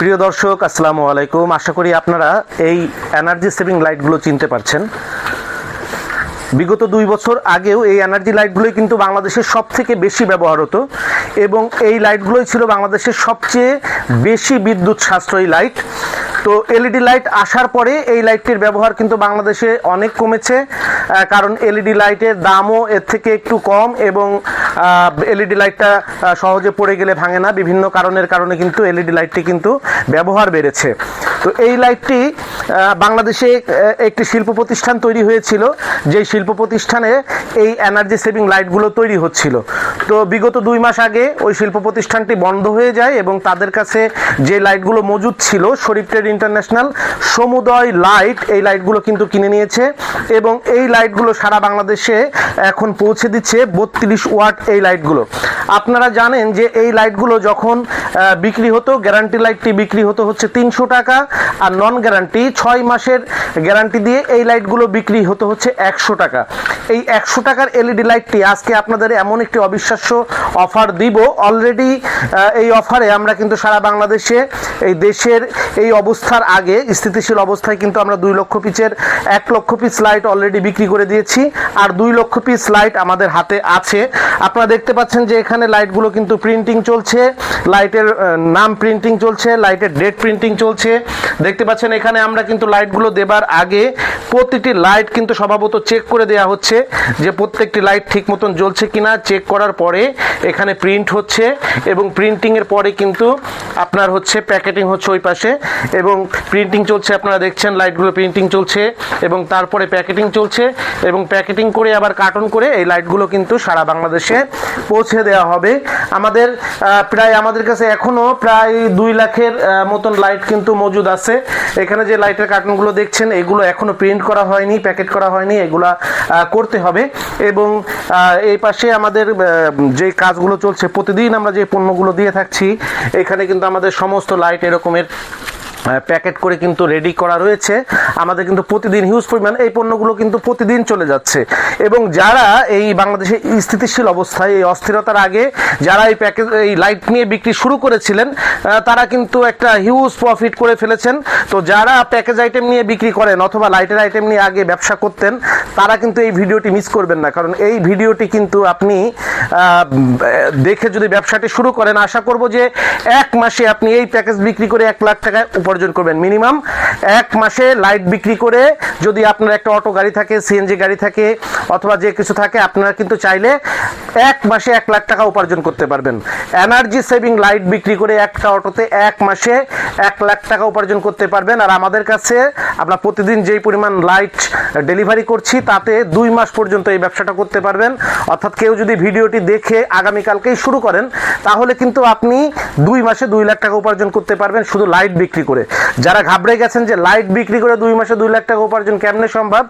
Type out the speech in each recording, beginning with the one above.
প্রিয় দর্শক, আসসালামু আলাইকুম। আশা করি আপনারা এই এনার্জি সেভিং লাইটগুলো চিনতে পারছেন। বিগত দুই বছর আগেও এই এনার্জি লাইটগুলোই কিন্তু বাংলাদেশের সব থেকে বেশি ব্যবহার হতো এবং এই লাইটগুলোই ছিল বাংলাদেশের সবচেয়ে বেশি বিদ্যুৎ সাশ্রয়ী লাইট। তো এলইডি লাইট আসার পরে এই লাইটটির ব্যবহার কিন্তু বাংলাদেশে অনেক কমেছে কারণ এলইডি লাইটের দামও এর থেকে একটু কম এবং এলইডি লাইটটা সহজে পড়ে গেলে ভাঙে না। বিভিন্ন কারণের কারণে কিন্তু এলইডি লাইটটি কিন্তু ব্যবহার বেড়েছে। তো এই লাইটটি বাংলাদেশে একটি শিল্প প্রতিষ্ঠান তৈরি হয়েছিল। যেই শিল্প প্রতিষ্ঠানে এই এনার্জি সেভিং লাইটগুলো তৈরি হচ্ছিল। তো বিগত দুই মাস আগে ওই শিল্প প্রতিষ্ঠানটি বন্ধ হয়ে যায় এবং তাদের কাছে যে লাইটগুলো মজুদ ছিল, শরীফ ট্রেড ইন্টারন্যাশনাল, সমুদয় লাইট এই লাইটগুলো কিন্তু কিনে নিয়েছে এবং এই লাইটগুলো সারা বাংলাদেশে এখন পৌঁছে দিচ্ছে বত্রিশ ওয়াট এই লাইটগুলো। আপনারা জানেন যে এই লাইটগুলো যখন বিক্রি হতো গ্যারান্টি লাইটটি বিক্রি হতো হচ্ছে তিনশো টাকা, আর নন গ্যারান্টি ছয় মাসের গ্যারান্টি দিয়ে এই লাইটগুলো বিক্রি হতো হচ্ছে একশো টাকা। এই একশো টাকার এলইডি লাইটটি আজকে আপনাদের এমন একটি অবিশ্বাস্য অফার দিব। অলরেডি এই অফারে আমরা কিন্তু সারা বাংলাদেশে এই দেশের এই অবস্থার আগে, স্থিতিশীল অবস্থায় কিন্তু আমরা দুই লক্ষ পিচের এক লক্ষ পিস লাইট অলরেডি বিক্রি করে দিয়েছি, আর দুই লক্ষ পিস লাইট আমাদের হাতে আছে। আপনারা দেখতে পাচ্ছেন যে এখানে লাইটগুলো কিন্তু প্রিন্টিং চলছে, লাইটের নাম প্রিন্টিং চলছে, লাইটের ডেট প্রিন্টিং চলছে। দেখতে পাচ্ছেন এখানে আমরা কিন্তু লাইটগুলো দেবার আগে প্রতিটি লাইট কিন্তু স্বভাবত চেক করে দেওয়া হচ্ছে যে প্রত্যেকটি লাইট ঠিক মতন জ্বলছে কিনা। চেক করার পরে এখানে প্রিন্ট হচ্ছে এবং প্রিন্টিংয়ের পরে কিন্তু আপনার হচ্ছে প্যাকেটিং হচ্ছে ওই পাশে, এবং প্রিন্টিং চলছে, আপনারা দেখছেন লাইটগুলো প্রিন্টিং চলছে, এবং তারপরে প্যাকেটিং চলছে, এবং প্যাকেটিং করে আবার কার্টন করে এই লাইটগুলো কিন্তু সারা বাংলাদেশে পৌঁছে দেওয়া হবে। আমাদের প্রায় আমাদের কাছে এখনও প্রায় দুই লাখের মতন লাইট কিন্তু মজুদ আছে। এখানে যে লাইটের কার্টনগুলো দেখছেন, এগুলো এখনও প্রিন্ট করা হয়নি প্যাকেট করা হয়নি, এগুলা করতে হবে। এবং এই পাশে আমাদের যে কাজগুলো চলছে, প্রতিদিন আমরা যে পণ্যগুলো দিয়ে থাকছি, এখানে কিন্তু আমাদের সমস্ত লাইট এরকমের প্যাকেট করে কিন্তু রেডি করা রয়েছে। আমাদের কিন্তু প্রতিদিন হিউজ পরিমাণ এই পণ্যগুলো কিন্তু প্রতিদিন চলে যাচ্ছে। এবং যারা এই বাংলাদেশে স্থিতিশীল অবস্থায়, এই অস্থিরতার আগে যারা এই প্যাকেজ, এই লাইট নিয়ে বিক্রি শুরু করেছিলেন তারা কিন্তু একটা হিউজ প্রফিট করে ফেলেছেন। তো যারা প্যাকেজ আইটেম নিয়ে বিক্রি করেন অথবা লাইটের আইটেম নিয়ে আগে ব্যবসা করতেন, তারা কিন্তু এই ভিডিওটি মিস করবেন না। কারণ এই ভিডিওটি কিন্তু আপনি দেখে যদি ব্যবসাটি শুরু করেন, আশা করব যে এক মাসে আপনি এই প্যাকেজ বিক্রি করে এক লাখ টাকা উপার্জন করবেন মিনিমাম এক মাসে লাইট বিক্রি করে যদি আপনার একটা অটো গাড়ি থাকে সিএনজি গাড়ি থাকে অথবা যে কিছু থাকে, আপনারা কিন্তু চাইলে এক মাসে এক লাখ টাকা উপার্জন করতে পারবেন। এনার্জি সেভিং লাইট বিক্রি করে একটা অটোতে এক মাসে এক লাখ টাকা উপার্জন করতে পারবেন। আর আমাদের কাছে আমরা প্রতিদিন যেই পরিমাণ লাইট ডেলিভারি করছি, তাতে দুই মাস পর্যন্ত এই ব্যবসাটা করতে পারবেন। অর্থাৎ কেউ যদি ভিডিওটি দেখে আগামীকালকেই শুরু করেন, তাহলে কিন্তু আপনি দুই মাসে দুই লাখ টাকা উপার্জন করতে পারবেন শুধু লাইট বিক্রি করে। যারা ঘাবড়ে গেছেন যে লাইট বিক্রি করে দুই মাসে দুই লাখ টাকা উপার্জন কেমনে সম্ভব?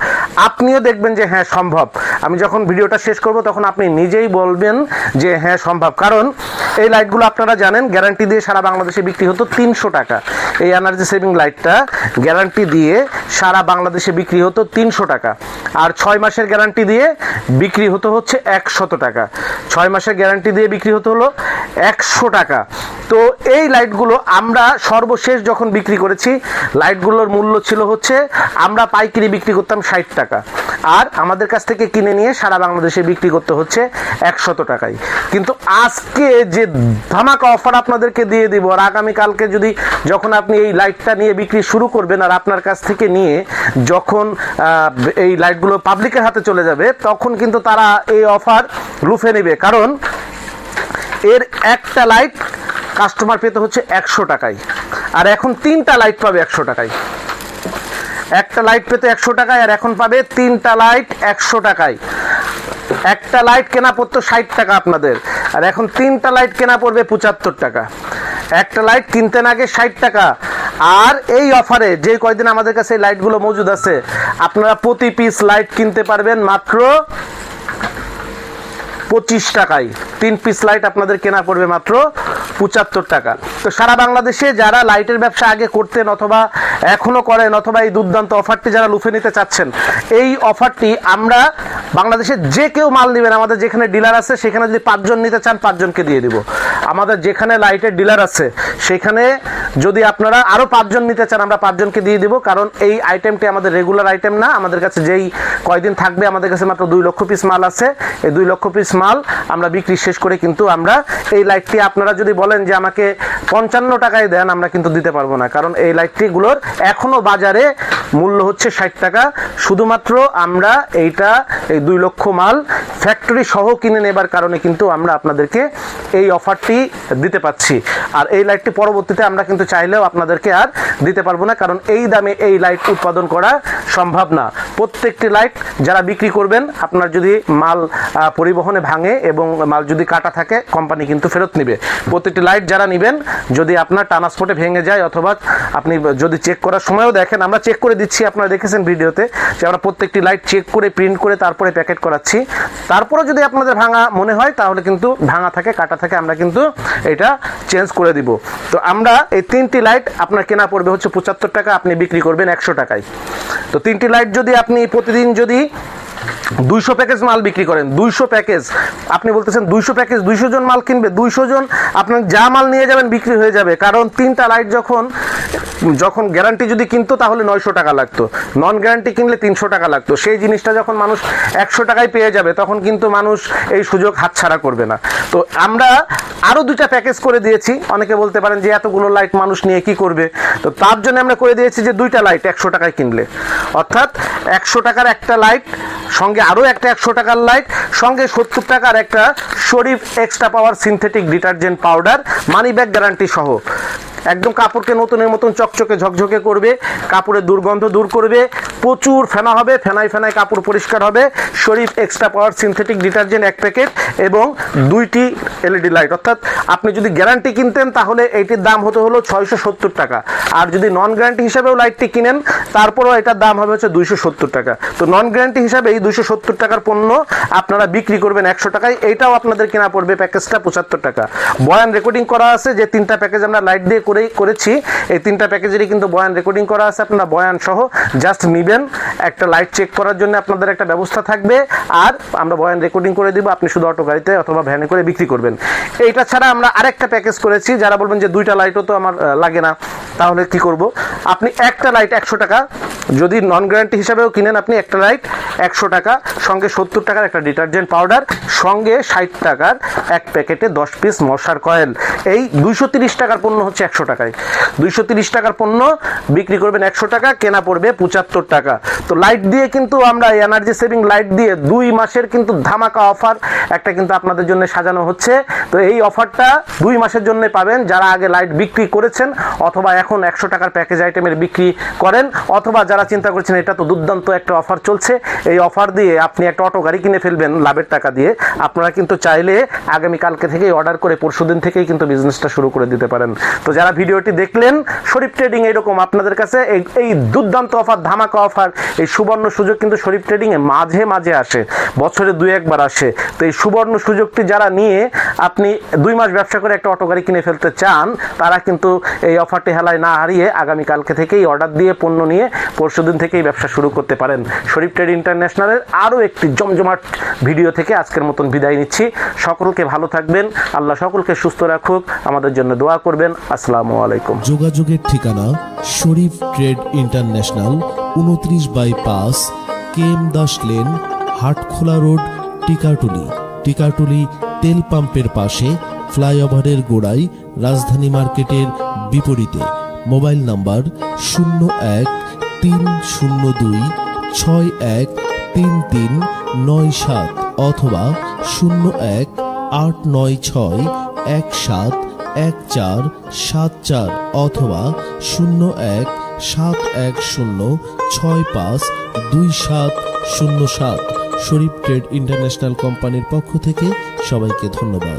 আপনিও দেখবেন যে হ্যাঁ সম্ভব। আমি যখন ভিডিওটা শেষ করব, তখন আপনি নিজেই বলবেন যে হ্যাঁ সম্ভব। কারণ এই লাইটগুলো আপনারা জানেন গ্যারান্টি দিয়ে সারা বাংলাদেশে বিক্রি হতো তিনশো টাকা। এই এনার্জি সেভিং লাইটটা গ্যারান্টি দিয়ে সারা বাংলাদেশে বিক্রি হতো তিনশো টাকা। আর ছয় মাসের গ্যারান্টি দিয়ে বিক্রি হতো হচ্ছে একশত টাকা। ছয় মাসের গ্যারান্টি দিয়ে বিক্রি হতো হলো একশো টাকা। তো এই লাইটগুলো আমরা সর্বশেষ যখন বিক্রি করেছি লাইটগুলোর মূল্য ছিল হচ্ছে আমরা পাইকারি বিক্রি করতাম ষাট টাকা। আর আমাদের কাছ থেকে কিনে নিয়ে সারা বাংলাদেশে বিক্রি করতে হচ্ছে একশত টাকায়। কিন্তু আজকে যে ধামাকা অফার আপনাদেরকে দিয়ে দিব আর আগামীকালকে যদি যখন আপনি এই লাইটটা নিয়ে বিক্রি শুরু করবেন আর আপনার কাছ থেকে নিয়ে যখন এই লাইটগুলো পাবলিকের হাতে চলে যাবে, তখন কিন্তু তারা এই অফার লুফে নেবে। কারণ এর একটা লাইট কাস্টমার পেতে হচ্ছে একশো টাকায়। আর এখন তিনটা লাইট পাবে একশো টাকায়। একটা লাইট পেতে একশো টাকায়, আর এখন পাবে তিনটা লাইট একশো টাকায়। একটা লাইট কেনা পড়তো ষাট টাকা আপনাদের, আর এখন তিনটা লাইট কেনা পড়বে পঁচাত্তর টাকা। একটা লাইট কিনতেন আগে ষাট টাকা। আর এই অফারে যে কয়দিন আমাদের কাছে এই লাইটগুলো মজুদ আছে, আপনারা প্রতি পিস লাইট কিনতে পারবেন মাত্র পঁচিশ টাকায়। তিন পিস লাইট আপনাদের কেনা পড়বে মাত্র পঁচাত্তর টাকা। তো সারা বাংলাদেশে যারা লাইটের ব্যবসা আগে করতেন অথবা এখনও করেন অথবা এই দুর্দান্ত অফারটি যারা লুফে নিতে চাচ্ছেন, এই অফারটি আমরা বাংলাদেশে যে কেউ মাল নেবেন, আমাদের যেখানে ডিলার আছে সেখানে যদি পাঁচজন নিতে চান, পাঁচজনকে দিয়ে দিব। আমাদের যেখানে লাইটের ডিলার আছে, সেখানে যদি আপনারা আরও পাঁচজন নিতে চান, আমরা পাঁচজনকে দিয়ে দিব, কারণ এই আইটেমটি আমাদের রেগুলার আইটেম না। আমাদের কাছে যেই কয়দিন থাকবে, আমাদের কাছে মাত্র দুই লক্ষ পিস মাল আছে। এই দুই লক্ষ পিস মাল আমরা বিক্রি শেষ করে কিন্তু আমরা এই লাইটটি আপনারা যদি বলেন যে আমাকে পঞ্চান্ন টাকায় দেন, আমরা কিন্তু দিতে পারব না। কারণ এই লাইটটিগুলোর এখনও বাজারে মূল্য হচ্ছে ষাট টাকা। শুধুমাত্র আমরা এইটা, এই দুই লক্ষ মাল ফ্যাক্টরি সহ কিনে নেবার কারণে কিন্তু আমরা আপনাদেরকে এই অফারটি দিতে পাচ্ছি আর এই লাইটটি পরবর্তীতে আমরা কিন্তু চাইলেও আপনাদেরকে আর দিতে পারব না, কারণ এই দামে এই লাইট উৎপাদন করা সম্ভব না। প্রত্যেকটি লাইট যারা বিক্রি করবেন, আপনার যদি মাল পরিবহনে ভাঙে এবং মাল যদি কাটা থাকে কোম্পানি কিন্তু ফেরত নেবে। প্রত্যেকটি লাইট যারা নেবেন, যদি আপনার ট্রান্সপোর্টে ভেঙে যায় অথবা আপনি যদি চেক করার সময়ও দেখেন, আমরা চেক করে দিচ্ছি, আপনারা দেখেছেন ভিডিওতে যে আমরা প্রত্যেকটি লাইট চেক করে প্রিন্ট করে, তারপরে প্যাকেট করাচ্ছি। তারপরে যদি আপনাদের ভাঙা মনে হয়, তাহলে কিন্তু ভাঙা থাকে, কাটা থাকে, আমরা কিন্তু এটা চেঞ্জ করে দিব। তো আমরা এই তিনটি লাইট আপনার কেনা পড়বে হচ্ছে পঁচাত্তর টাকা, আপনি বিক্রি করবেন একশো টাকায়। তো তিনটি লাইট যদি আপনি প্রতিদিন যদি দুইশো প্যাকেজ মাল বিক্রি করেন, দুইশো প্যাকেজ। আপনি বলতেছেন দুইশো প্যাকেজ, দুইশো জন মাল কিনবে, দুইশো জন আপনার যা মাল নিয়ে যাবেন বিক্রি হয়ে যাবে। কারণ তিনটা লাইট যখন যখন গ্যারান্টি যদি কিনতো তাহলে নয়শো টাকা লাগতো। নন গ্যারান্টি কিনলে তিনশো টাকা লাগতো। সেই জিনিসটা যখন মানুষ একশো টাকায় পেয়ে যাবে, তখন কিন্তু মানুষ এই সুযোগ হাতছাড়া করবে না। তো আমরা আরও দুইটা প্যাকেজ করে দিয়েছি। অনেকে বলতে পারেন যে এতগুলো লাইট মানুষ নিয়ে কি করবে? তো তার জন্য আমরা করে দিয়েছি যে দুইটা লাইট একশো টাকায় কিনলে। অর্থাৎ একশো টাকার একটা লাইট সঙ্গে আরও একটা একশো টাকার লাইট, সঙ্গে সত্তর টাকার একটা Sharif extra power synthetic detergent powder money back guarantee সহ। একদম কাপড়কে নতুনের মতন চকচকে ঝকঝকে করবে, কাপড়ের দুর্গন্ধ দূর করবে, প্রচুর ফেনা হবে, ফেনায় ফেনায় কাপড় পরিষ্কার হবে, Sharif extra power synthetic detergent এক প্যাকেট এবং দুইটি এলইডি লাইট অর্থাৎ আপনি যদি গ্যারান্টি কিনতেন, তাহলে এইটির দাম হতে হলো ছয়শো সত্তর টাকা। আর যদি নন গ্যারান্টি হিসাবেও লাইটটি কিনেন, তারপরেও এটার দাম হবে হচ্ছে দুইশো সত্তর টাকা। তো নন গ্যারান্টি হিসাবে এই দুইশো সত্তর টাকার পণ্য আপনারা বিক্রি করবেন একশো টাকায় এইটাও আপনাদের কেনা পড়বে প্যাকেজটা পঁচাত্তর টাকা। বয়ান রেকর্ডিং করা আছে যে তিনটা প্যাকেজ আমরা লাইট দিয়ে করেই করেছি। এই তিনটা প্যাকেজেরই কিন্তু বয়ান রেকর্ডিং করা আছে, আপনারা বয়ান সহ জাস্ট নিবেন। একটা লাইট চেক করার জন্য আপনাদের একটা ব্যবস্থা থাকবে। আর আমরা বয়ান রেকর্ডিং করে দিব, আপনি শুধু অটো গাড়িতে অথবা ভ্যানে করে বিক্রি করবেন। এইটা ছাড়া আমরা আরেকটা প্যাকেজ করেছি, যারা বলবেন যে দুইটা লাইটও তো আমার লাগে না, তাহলে কি করব? আপনি একটা লাইট একশো টাকা, যদি নন গ্যারান্টি হিসাবেও কিনেন আপনি একটা লাইট একশো টাকা, সঙ্গে সত্তর টাকার একটা ডিটারজেন্ট পাউডার সঙ্গে ষাট টাকার এক প্যাকেটে দশ পিস মশার কয়েল এই দুইশো তিরিশ টাকার পণ্য হচ্ছে একশো টাকায়। দুইশো তিরিশ টাকার পণ্য বিক্রি করবেন একশো টাকা, কেনা পড়বে পঁচাত্তর টাকা। তো লাইট দিয়ে কিন্তু আমরা এনার্জি সেভিং লাইট দিয়ে দুই মাসের কিন্তু ধামাকা অফার একটা কিন্তু আপনাদের জন্য সাজানো হচ্ছে। তো এই অফারটা দুই মাসের জন্য পাবেন যারা আগে লাইট বিক্রি করেছেন অথবা এখন একশো টাকার প্যাকেজ আইটেমের বিক্রি করেন অথবা যারা চিন্তা করছেন এটা তো দুর্দান্ত একটা অফার চলছে, এই অফার দিয়ে আপনি একটা অটো গাড়ি কিনে ফেলবেন লাভের টাকা দিয়ে। আপনারা কিন্তু চাইলে আগামীকালকে থেকেই অর্ডার করে পরশুদিন থেকেই কিন্তু বিজনেসটা শুরু করে দিতে পারেন। তো যারা ভিডিওটি দেখলেন। শরীফ ট্রেডিং এরকম আপনাদের কাছে এই দুর্দান্ত অফার ধামাকা অফার এই সুবর্ণ সুযোগ কিন্তু শরীফ ট্রেডিংয়ে মাঝে মাঝে আসে। বছরে দুই একবার আসে। তো এই সুবর্ণ সুযোগটি যারা নিয়ে আপনি দুই মাস ব্যবসা করে একটা অটো গাড়ি কিনে ফেলতে চান, তারা কিন্তু এই অফারটি হেলায় না হারিয়ে আগামীকালকে থেকেই অর্ডার দিয়ে, পণ্য নিয়ে পরশুদিন থেকেই ব্যবসা শুরু করতে পারেন শরীফ ট্রেড ইন্টারন্যাশনালের আরও একটি জমজমাট ভিডিও থেকে আজকের মতন বিদায় নিচ্ছি। সকলকে ভালো থাকবেন, আল্লাহ সকলকে সুস্থ রাখুক, আমাদের জন্য দোয়া করবেন। আসসালামু আলাইকুম। যোগাযোগের ঠিকানা শরীফ ট্রেড ইন্টারন্যাশনাল উনত্রিশ বাই পাঁচ KM Das lane, Hatkhola road, Tikatuli. Tikatuli তেল পাম্পের পাশে, ফ্লাইওভারের গোড়ায়, রাজধানী মার্কেটের বিপরীতে। মোবাইল নাম্বার শূন্য এক তিন শূন্য দুই ছয় এক তিন তিন নয় সাত অথবা শূন্য এক আট নয় ছয় এক সাত এক চার সাত চার অথবা শূন্য এক সাত এক শূন্য ছয় পাঁচ দুই সাত শূন্য সাত শরীফ ট্রেড ইন্টারন্যাশনাল কোম্পানির পক্ষ থেকে সবাইকে ধন্যবাদ।